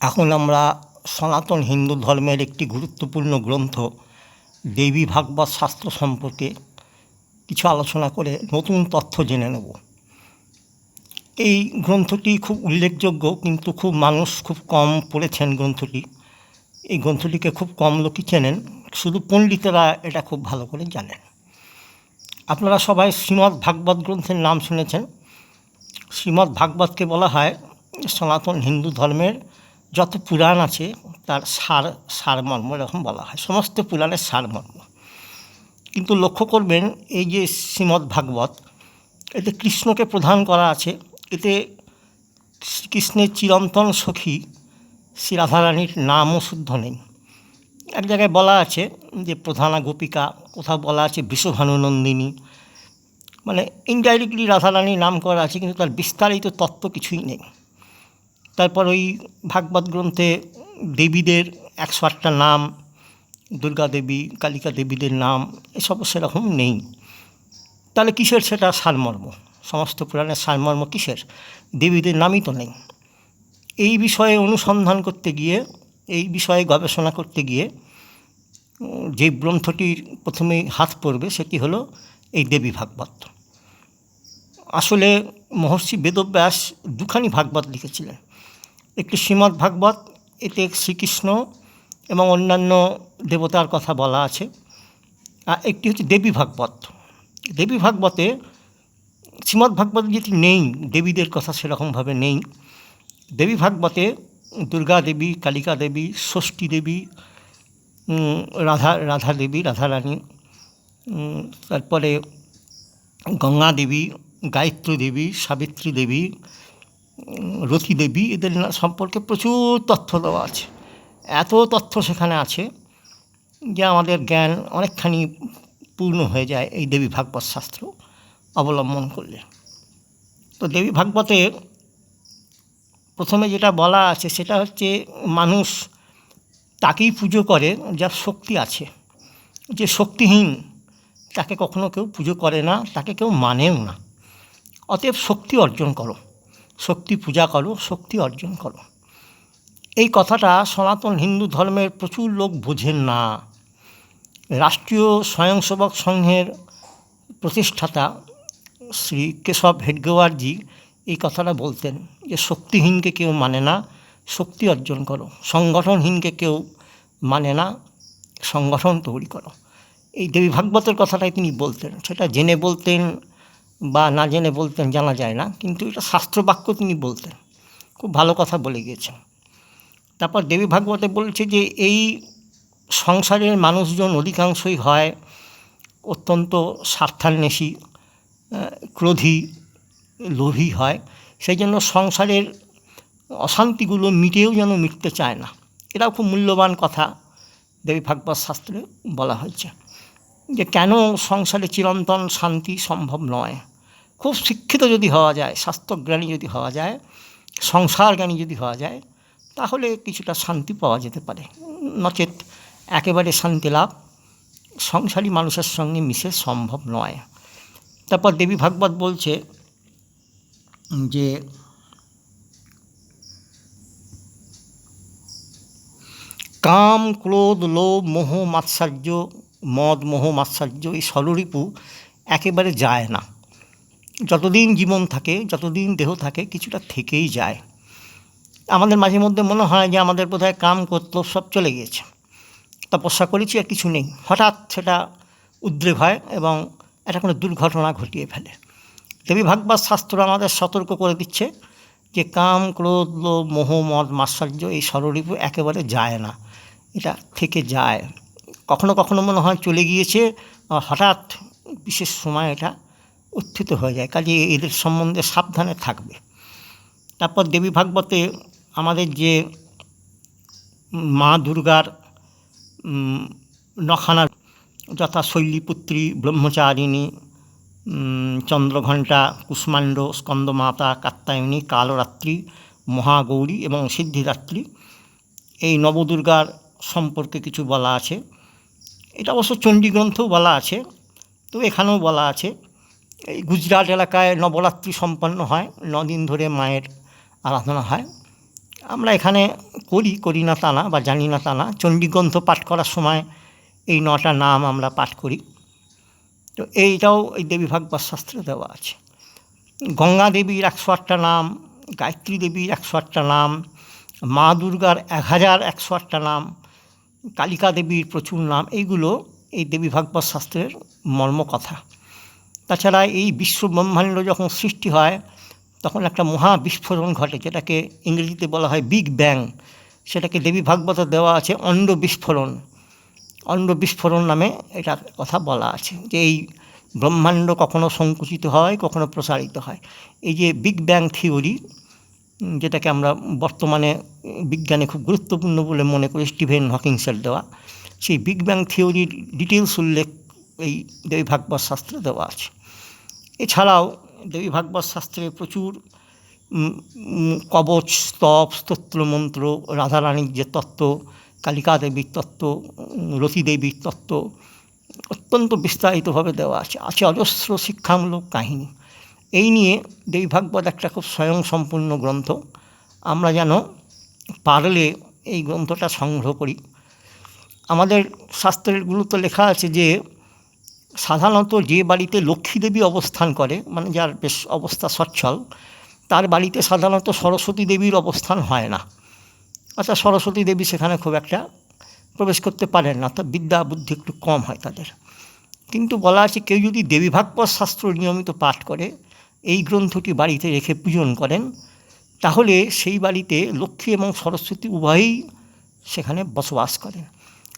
এখন আমরা সনাতন হিন্দু ধর্মের একটি গুরুত্বপূর্ণ গ্রন্থ, দেবী ভাগবত শাস্ত্র সম্পর্কে কিছু আলোচনা করে নতুন তথ্য জেনে নেব। এই গ্রন্থটি খুব উল্লেখযোগ্য, কিন্তু খুব মানুষ খুব কম পড়েছেন গ্রন্থটি। এই গ্রন্থটিকে খুব কম লোকই চেনেন, শুধু পণ্ডিতেরা এটা খুব ভালো করে জানেন। আপনারা সবাই শ্রীমদ্ ভাগবত গ্রন্থের নাম শুনেছেন। শ্রীমদ্ ভাগবতকে বলা হয় সনাতন হিন্দু ধর্মের যত পুরাণ আছে, তার সার, সারমর্ম এরকম বলা হয়। সমস্ত পুরাণের সারমর্ম। কিন্তু লক্ষ্য করবেন, এই যে শ্রীমদ্ ভাগবত এতে কৃষ্ণকে প্রধান করা আছে। এতে কৃষ্ণের চিরন্তন সখী শ্রী রাধারানীর নামও শুদ্ধ নেই। এক জায়গায় বলা আছে যে প্রধানা গোপিকা, কোথাও বলা আছে বিশ্বভানুনন্দিনী মানে ইনডাইরেক্টলি রাধারানীর নাম করা আছে, কিন্তু তার বিস্তারিত তত্ত্ব কিছুই নেই। তারপর ওই ভাগবত গ্রন্থে দেবীদের একশো আটটা নাম, দুর্গা দেবী, কালিকা দেবীদের নাম, এসব সেরকম নেই। তাহলে কিসের সেটা সারমর্ম? সমস্ত পুরাণের সারমর্ম কিসের? দেবীদের নামই তো নেই। এই বিষয়ে অনুসন্ধান করতে গিয়ে, এই বিষয়ে গবেষণা করতে গিয়ে, যে গ্রন্থটির প্রথমেই হাত পড়বে সেটি হলো এই দেবী ভাগবত। আসলে মহর্ষি বেদব্যাস দুখানি ভাগবত লিখেছিলেন। একটি শ্রীমদ্ ভাগবত, এতে শ্রীকৃষ্ণ এবং অন্যান্য দেবতার কথা বলা আছে। আর একটি হচ্ছে দেবী ভাগবত। দেবী ভাগবতে, শ্রীমদ্ ভাগবত যেটি নেই, দেবীদের কথা সেরকমভাবে নেই। দেবী ভাগবতে দুর্গা দেবী, কালিকা দেবী, ষষ্ঠী দেবী রাধা রাধা দেবী, রাধারানী তারপরে গঙ্গা দেবী, গায়ত্রী দেবী, সাবিত্রী দেবী রতি দেবী এদের সম্পর্কে প্রচুর তথ্য দেওয়া আছে। এত তথ্য সেখানে আছে যে আমাদের জ্ঞান অনেকখানি পূর্ণ হয়ে যায় এই দেবী ভাগবত শাস্ত্র অবলম্বন করলে। তো দেবী ভাগবতে প্রথমে যেটা বলা আছে সেটা হচ্ছে মানুষ তাকেই পুজো করে, যার শক্তি আছে। যে শক্তিহীন, তাকে কখনো কেউ পুজো করে না, তাকে কেউ মানেও না। অতএব শক্তি অর্জন করো। শক্তি পূজা করো, শক্তি অর্জন করো। এই কথাটা সনাতন হিন্দু ধর্মের প্রচুর লোক বোঝেন না। রাষ্ট্রীয় স্বয়ংসেবক সংঘের প্রতিষ্ঠাতা শ্রী কেশব হেডগেওয়ারজি এই কথাটা বলতেন যে, শক্তিহীনকে কেউ মানে না, শক্তি অর্জন করো। সংগঠনহীনকে কেউ মানে না, সংগঠন তৈরি করো। এই দেবী ভাগবতের কথাটাই তিনি বলতেন। সেটা জেনে বলতেন বা না জেনে বলতেন জানা যায় না, কিন্তু এটা শাস্ত্রবাক্য তিনি বলতেন। খুব ভালো কথা বলে গিয়েছেন। তারপর দেবী ভাগবতে বলছে যে, এই সংসারের মানুষজন অধিকাংশই হয় অত্যন্ত স্বার্থান্বেষী ক্রোধী, লোভী হয়। সেই জন্য সংসারের অশান্তিগুলো মিটেও যেন মিটতে চায় না। এটাও খুব মূল্যবান কথা দেবী ভাগবত শাস্ত্রে বলা হয়েছে যে, কেন সংসারে চিরন্তন শান্তি সম্ভব নয়? খুব শিক্ষিত যদি হওয়া যায়, স্বাস্থ্যজ্ঞানী যদি হওয়া যায় সংসার জ্ঞানী যদি হওয়া যায়, তাহলে কিছুটা শান্তি পাওয়া যেতে পারে। নচেত একেবারে শান্তি লাভ সংসারী মানুষের সঙ্গে মিশে সম্ভব নয়। তারপর দেবী ভাগবত বলছে যে, কাম, ক্রোধ, লোভ, মোহ, মাৎসর্য, মদ, মোহ, মাৎসর্য এই ষড়রিপু একেবারে যায় না। যতদিন জীবন থাকে, যতদিন দেহ থাকে, কিছুটা থেকেই যায়। আমাদের মাঝে মধ্যে মনে হয় যে আমাদের বোধহয় কাম করতো সব চলে গিয়েছে। তপস্যা করেছি আর কিছু নেই। হঠাৎ সেটা উদ্রেক হয় এবং এটা কোনো দুর্ঘটনা ঘটিয়ে ফেলে। দেবী ভাগবত শাস্ত্র আমাদের সতর্ক করে দিচ্ছে যে কাম, ক্রোধ মোহ, মদ, মাৎসর্য এই ষড়রিপু একেবারে যায় না। এটা থেকে যায়। কখনো কখনো মনে হয় চলে গিয়েছে। হঠাৎ বিশেষ সময় এটা উত্থিত হয়ে যায়। কাজে এদের সম্বন্ধে সাবধানে থাকবে। তারপর দেবী ভাগবতে আমাদের যে মা দুর্গার নখানা যথা শৈলীপুত্রী ব্রহ্মচারিণী চন্দ্রঘণ্টা, কুষ্মাণ্ড, স্কন্দমাতা কাত্তায়নী কালরাত্রি, মহাগৌরী এবং সিদ্ধিদাত্রী এই নবদুর্গার সম্পর্কে কিছু বলা আছে। এটা অবশ্য চণ্ডী গ্রন্থেও বলা আছে তো এখানেও বলা আছে। এই গুজরাট এলাকায় নবরাত্রি সম্পন্ন হয়, নদিন ধরে মায়ের আরাধনা হয়। আমরা এখানে করি করি না তা না বা জানি না তা না। চণ্ডীগ্রন্থ পাঠ করার সময় এই নটা নাম আমরা পাঠ করি। তো এইটাও এই দেবী ভাগবত শাস্ত্রে দেওয়া আছে। গঙ্গা দেবীর একশো আটটা নাম, গায়ত্রী দেবীর একশো আটটা নাম, মা দুর্গার এক হাজার একশো আটটা নাম, কালিকা দেবীর প্রচুর নাম, এইগুলো এই দেবী ভাগবত শাস্ত্রের মর্মকথা। তাছাড়া এই বিশ্ব ব্রহ্মাণ্ড যখন সৃষ্টি হয়, তখন একটা মহা বিস্ফোরণ ঘটে, যেটাকে ইংরেজিতে বলা হয় বিগ ব্যাং সেটাকে দেবী ভাগবতে দেওয়া আছে অণ্ড বিস্ফোরণ অণ্ড বিস্ফোরণ নামে এটা কথা বলা আছে যে এই ব্রহ্মাণ্ড কখনো সংকুচিত হয়, কখনো প্রসারিত হয়। এই যে বিগ ব্যাং থিওরি যেটাকে আমরা বর্তমানে বিজ্ঞানে খুব গুরুত্বপূর্ণ বলে মনে করি স্টিভেন হকিংসের দেওয়া, সেই বিগ ব্যাং থিওরির ডিটেলস উল্লেখ এই দেবী ভাগবত শাস্ত্রে দেওয়া আছে। এছাড়াও দেবী ভাগবত শাস্ত্রে প্রচুর কবচ, স্তব, স্তোত্র, মন্ত্র, রাধারানীর যে তত্ত্ব, কালিকা দেবীর তত্ত্ব রতি দেবীর তত্ত্ব অত্যন্ত বিস্তারিতভাবে দেওয়া আছে। আছে অজস্র শিক্ষামূলক কাহিনী। এই নিয়ে দেবী ভাগবত একটা খুব স্বয়ংসম্পূর্ণ গ্রন্থ। আমরা যেন পারলে এই গ্রন্থটা সংগ্রহ করি। আমাদের শাস্ত্রেরগুলোতে লেখা আছে যে সাধারণত যে বাড়িতে লক্ষ্মী দেবী অবস্থান করে মানে যার বেশ অবস্থা সচ্ছল, তার বাড়িতে সাধারণত সরস্বতী দেবীর অবস্থান হয় না। অর্থাৎ সরস্বতী দেবী সেখানে খুব একটা প্রবেশ করতে পারেন না অর্থাৎ বিদ্যা বুদ্ধি একটু কম হয় তাদের। কিন্তু বলা আছে, কেউ যদি দেবী ভাগবত শাস্ত্র নিয়মিত পাঠ করে, এই গ্রন্থটি বাড়িতে রেখে পূজন করেন, তাহলে সেই বাড়িতে লক্ষ্মী এবং সরস্বতী উভয়ই সেখানে বসবাস করেন।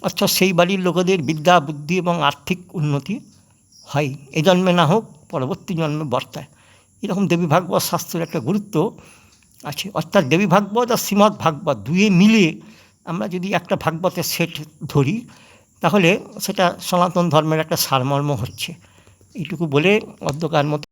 অর্থাৎ সেই বাড়ির লোকেদের বিদ্যা, বুদ্ধি এবং আর্থিক উন্নতি হয়। এ জন্মে না হোক, পরবর্তী জন্মে বর্তায়। এরকম দেবী ভাগবত শাস্ত্রের একটা গুরুত্ব আছে। অর্থাৎ দেবী ভাগবত আর শ্রীমৎ ভাগবত দুয়ে মিলে আমরা যদি একটা ভাগবতের সেট ধরি, তাহলে সেটা সনাতন ধর্মের একটা সারমর্ম হচ্ছে। এইটুকু বলে অধ্যকার মতো